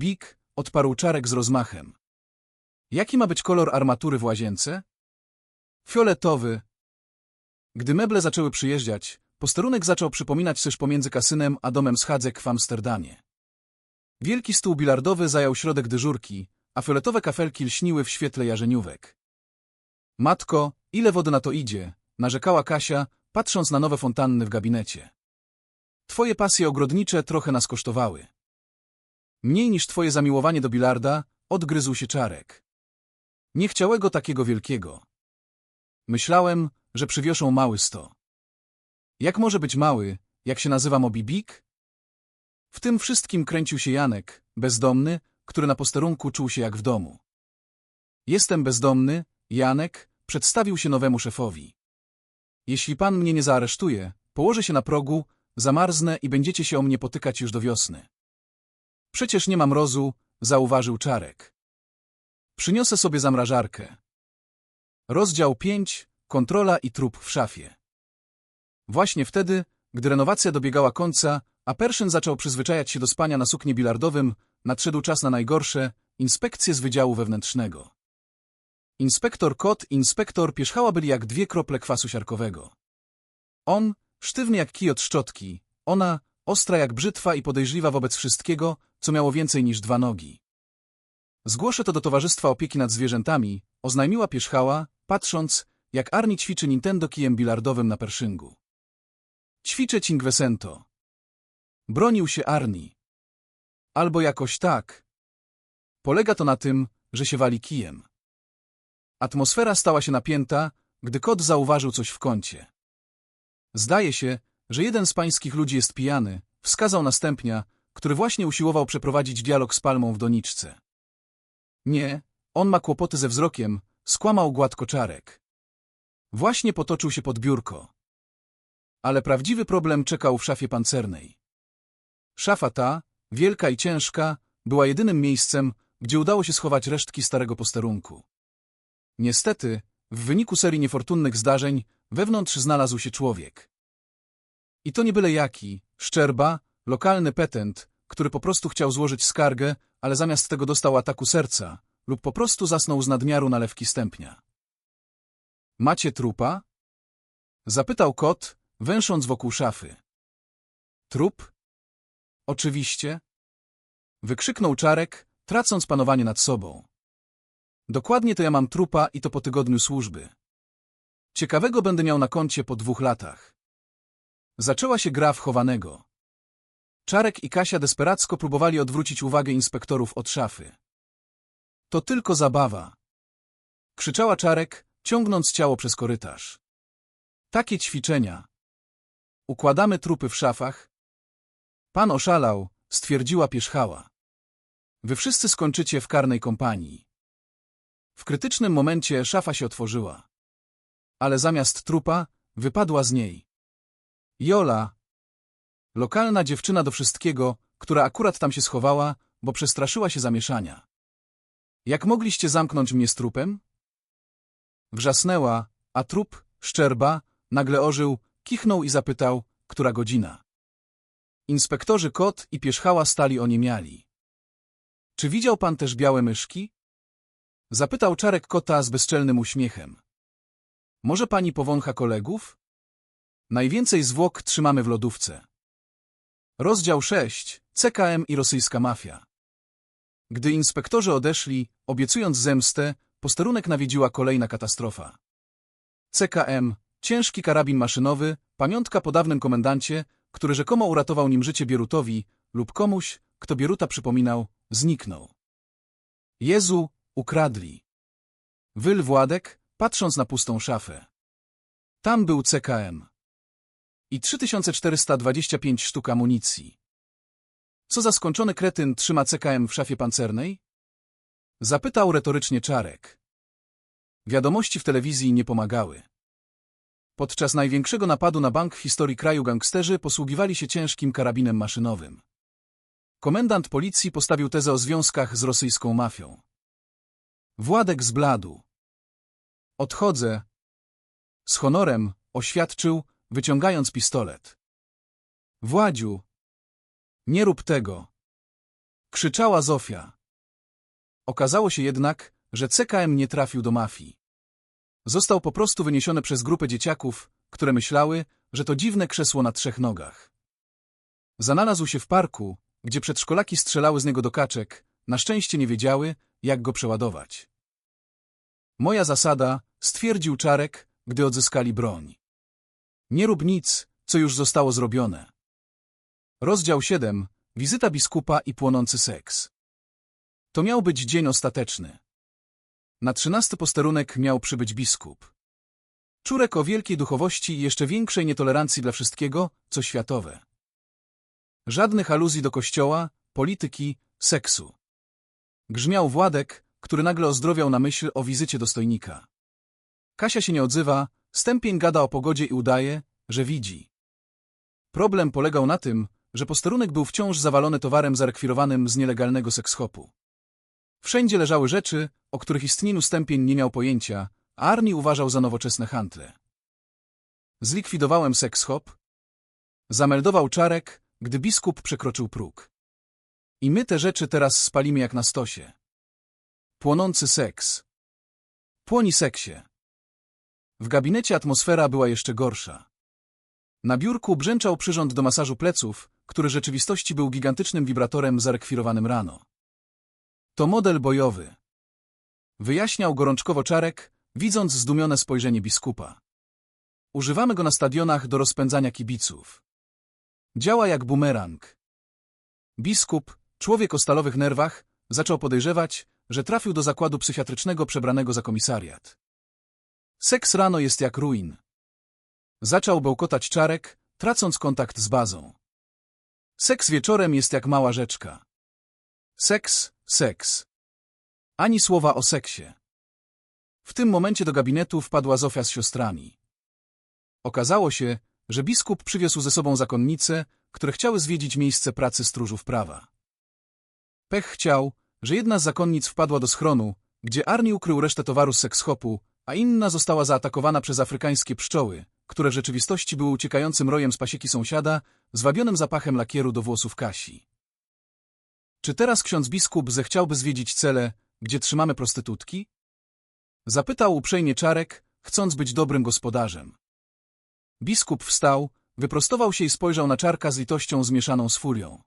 Bik, odparł Czarek z rozmachem. Jaki ma być kolor armatury w łazience? Fioletowy. Gdy meble zaczęły przyjeżdżać, posterunek zaczął przypominać coś pomiędzy kasynem a domem schadzek w Amsterdamie. Wielki stół bilardowy zajął środek dyżurki, a fioletowe kafelki lśniły w świetle jarzeniówek. Matko, ile wody na to idzie, narzekała Kasia, patrząc na nowe fontanny w gabinecie. Twoje pasje ogrodnicze trochę nas kosztowały. Mniej niż twoje zamiłowanie do bilarda, odgryzł się Czarek. Nie chciałego takiego wielkiego. Myślałem, że przywioszą mały sto. Jak może być mały, jak się nazywa Moby Big? W tym wszystkim kręcił się Janek, bezdomny, który na posterunku czuł się jak w domu. Jestem bezdomny, Janek, przedstawił się nowemu szefowi. Jeśli pan mnie nie zaaresztuje, położę się na progu, zamarznę i będziecie się o mnie potykać już do wiosny. Przecież nie mam rozu, zauważył Czarek. Przyniosę sobie zamrażarkę. Rozdział 5. Kontrola i trup w szafie. Właśnie wtedy, gdy renowacja dobiegała końca, a Perszyn zaczął przyzwyczajać się do spania na suknie bilardowym, nadszedł czas na najgorsze inspekcje z Wydziału Wewnętrznego. Inspektor Kot i inspektor Pierzchała byli jak dwie krople kwasu siarkowego. On, sztywny jak kij od szczotki, ona, ostra jak brzytwa i podejrzliwa wobec wszystkiego, co miało więcej niż dwa nogi. Zgłoszę to do Towarzystwa Opieki nad Zwierzętami, oznajmiła Pierzchała, patrząc, jak Arni ćwiczy Nintendo kijem bilardowym na Perszyngu. Ćwiczę Cinquecento. Bronił się Arni. Albo jakoś tak. Polega to na tym, że się wali kijem. Atmosfera stała się napięta, gdy kot zauważył coś w kącie. Zdaje się, że jeden z pańskich ludzi jest pijany, wskazał następnia, który właśnie usiłował przeprowadzić dialog z palmą w doniczce. Nie, on ma kłopoty ze wzrokiem, skłamał gładko czarek. Właśnie potoczył się pod biurko. Ale prawdziwy problem czekał w szafie pancernej. Szafa ta, wielka i ciężka, była jedynym miejscem, gdzie udało się schować resztki starego posterunku. Niestety, w wyniku serii niefortunnych zdarzeń, wewnątrz znalazł się człowiek. I to nie byle jaki, szczerba, lokalny petent, który po prostu chciał złożyć skargę, ale zamiast tego dostał ataku serca lub po prostu zasnął z nadmiaru nalewki stępnia. Macie trupa? Zapytał kot, węsząc wokół szafy. Trup? Oczywiście. Wykrzyknął Czarek, tracąc panowanie nad sobą. Dokładnie to ja mam trupa i to po tygodniu służby. Ciekawego będę miał na koncie po dwóch latach. Zaczęła się gra w chowanego. Czarek i Kasia desperacko próbowali odwrócić uwagę inspektorów od szafy. To tylko zabawa. Krzyczała Czarek, ciągnąc ciało przez korytarz. Takie ćwiczenia. Układamy trupy w szafach. Pan oszalał, stwierdziła Pierzchała. Wy wszyscy skończycie w karnej kompanii. W krytycznym momencie szafa się otworzyła. Ale zamiast trupa, wypadła z niej. Jola, lokalna dziewczyna do wszystkiego, która akurat tam się schowała, bo przestraszyła się zamieszania. Jak mogliście zamknąć mnie z trupem? Wrzasnęła, a trup, szczerba, nagle ożył, kichnął i zapytał, która godzina. Inspektorzy kot i pierzchała stali oniemiali. Czy widział pan też białe myszki? Zapytał czarek kota z bezczelnym uśmiechem. Może pani powącha kolegów? Najwięcej zwłok trzymamy w lodówce. Rozdział 6. CKM i rosyjska mafia. Gdy inspektorzy odeszli, obiecując zemstę, posterunek nawiedziła kolejna katastrofa. CKM, ciężki karabin maszynowy, pamiątka po dawnym komendancie, który rzekomo uratował nim życie Bierutowi lub komuś, kto Bieruta przypominał, zniknął. Jezu, ukradli. Wyl Władek, patrząc na pustą szafę. Tam był CKM. I 3425 sztuk amunicji. Co za skończony kretyn trzyma CKM w szafie pancernej? Zapytał retorycznie Czarek. Wiadomości w telewizji nie pomagały. Podczas największego napadu na bank w historii kraju gangsterzy posługiwali się ciężkim karabinem maszynowym. Komendant policji postawił tezę o związkach z rosyjską mafią. Władek zbladł. Odchodzę. Z honorem, oświadczył, wyciągając pistolet. Władziu, nie rób tego. Krzyczała Zofia. Okazało się jednak, że CKM nie trafił do mafii. Został po prostu wyniesiony przez grupę dzieciaków, które myślały, że to dziwne krzesło na trzech nogach. Zanalazł się w parku, gdzie przedszkolaki strzelały z niego do kaczek, na szczęście nie wiedziały, jak go przeładować. Moja zasada, stwierdził Czarek, gdy odzyskali broń. Nie rób nic, co już zostało zrobione. Rozdział 7. Wizyta biskupa i płonący seks. To miał być dzień ostateczny. Na trzynasty posterunek miał przybyć biskup. Czurek o wielkiej duchowości i jeszcze większej nietolerancji dla wszystkiego, co światowe. Żadnych aluzji do kościoła, polityki, seksu. Grzmiał Władek, który nagle ozdrowiał na myśl o wizycie dostojnika. Kasia się nie odzywa, stępień gada o pogodzie i udaje, że widzi. Problem polegał na tym, że posterunek był wciąż zawalony towarem zarekwirowanym z nielegalnego sekshopu. Wszędzie leżały rzeczy, o których istnieniu stępień nie miał pojęcia, a Arni uważał za nowoczesne handle. Zlikwidowałem sekshop. Zameldował Czarek, gdy biskup przekroczył próg. I my te rzeczy teraz spalimy jak na stosie. Płonący seks. Płoni seksie. W gabinecie atmosfera była jeszcze gorsza. Na biurku brzęczał przyrząd do masażu pleców, który rzeczywistości był gigantycznym wibratorem zarekwirowanym rano. To model bojowy. Wyjaśniał gorączkowo Czarek, widząc zdumione spojrzenie biskupa. Używamy go na stadionach do rozpędzania kibiców. Działa jak bumerang. Biskup, człowiek o stalowych nerwach, zaczął podejrzewać, że trafił do zakładu psychiatrycznego przebranego za komisariat. Seks rano jest jak ruin. Zaczął bełkotać czarek, tracąc kontakt z bazą. Seks wieczorem jest jak mała rzeczka. Seks, seks. Ani słowa o seksie. W tym momencie do gabinetu wpadła Zofia z siostrami. Okazało się, że biskup przywiózł ze sobą zakonnice, które chciały zwiedzić miejsce pracy stróżów prawa. Pech chciał, że jedna z zakonnic wpadła do schronu, gdzie Arni ukrył resztę towaru z sekshopu, a inna została zaatakowana przez afrykańskie pszczoły, które w rzeczywistości były uciekającym rojem z pasieki sąsiada, zwabionym zapachem lakieru do włosów Kasi. Czy teraz ksiądz biskup zechciałby zwiedzić cele, gdzie trzymamy prostytutki? Zapytał uprzejmie Czarek, chcąc być dobrym gospodarzem. Biskup wstał, wyprostował się i spojrzał na Czarka z litością zmieszaną z furią.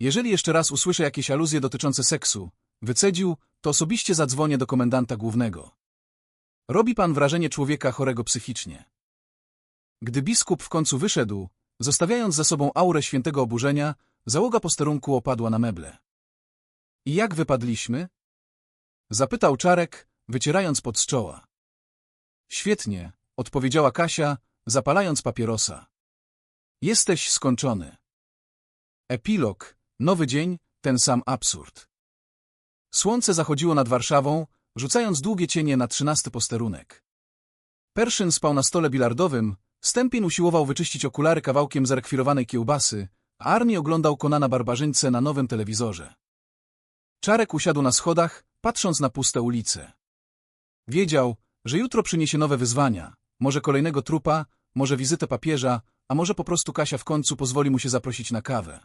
Jeżeli jeszcze raz usłyszę jakieś aluzje dotyczące seksu, wycedził, to osobiście zadzwonię do komendanta głównego. Robi pan wrażenie człowieka chorego psychicznie. Gdy biskup w końcu wyszedł, zostawiając za sobą aurę świętego oburzenia, załoga posterunku opadła na meble. I jak wypadliśmy? Zapytał Czarek, wycierając pod z czoła. Świetnie, odpowiedziała Kasia, zapalając papierosa. Jesteś skończony. Epilog, nowy dzień, ten sam absurd. Słońce zachodziło nad Warszawą, rzucając długie cienie na trzynasty posterunek. Perszyn spał na stole bilardowym, Stępień usiłował wyczyścić okulary kawałkiem zarekwirowanej kiełbasy, a Arni oglądał Konana Barbarzyńcę na nowym telewizorze. Czarek usiadł na schodach, patrząc na puste ulice. Wiedział, że jutro przyniesie nowe wyzwania, może kolejnego trupa, może wizytę papieża, a może po prostu Kasia w końcu pozwoli mu się zaprosić na kawę.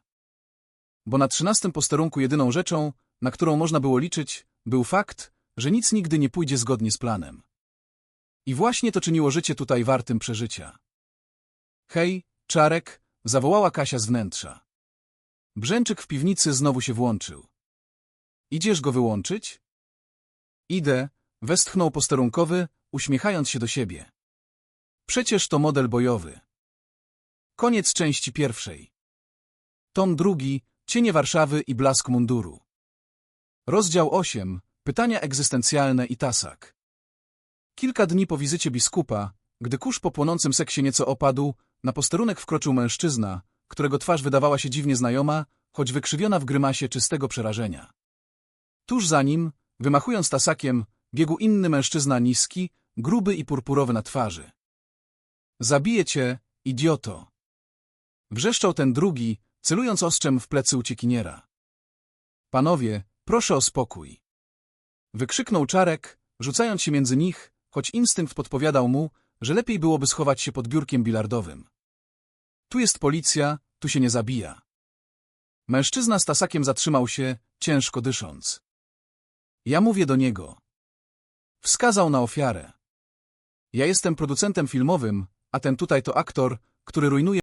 Bo na trzynastym posterunku jedyną rzeczą, na którą można było liczyć, był fakt, że nic nigdy nie pójdzie zgodnie z planem. I właśnie to czyniło życie tutaj wartym przeżycia. Hej, Czarek, zawołała Kasia z wnętrza. Brzęczyk w piwnicy znowu się włączył. Idziesz go wyłączyć? Idę, westchnął posterunkowy, uśmiechając się do siebie. Przecież to model bojowy. Koniec części pierwszej. Tom drugi, cienie Warszawy i blask munduru. Rozdział 8. Pytania egzystencjalne i tasak. Kilka dni po wizycie biskupa, gdy kurz po płonącym seksie nieco opadł, na posterunek wkroczył mężczyzna, którego twarz wydawała się dziwnie znajoma, choć wykrzywiona w grymasie czystego przerażenia. Tuż za nim, wymachując tasakiem, biegł inny mężczyzna niski, gruby i purpurowy na twarzy. Zabiję cię, idioto! Wrzeszczał ten drugi, celując ostrzem w plecy uciekiniera. Panowie, proszę o spokój. Wykrzyknął Czarek, rzucając się między nich, choć instynkt podpowiadał mu, że lepiej byłoby schować się pod biurkiem bilardowym. Tu jest policja, tu się nie zabija. Mężczyzna z tasakiem zatrzymał się, ciężko dysząc. Ja mówię do niego. Wskazał na ofiarę. Ja jestem producentem filmowym, a ten tutaj to aktor, który rujnuje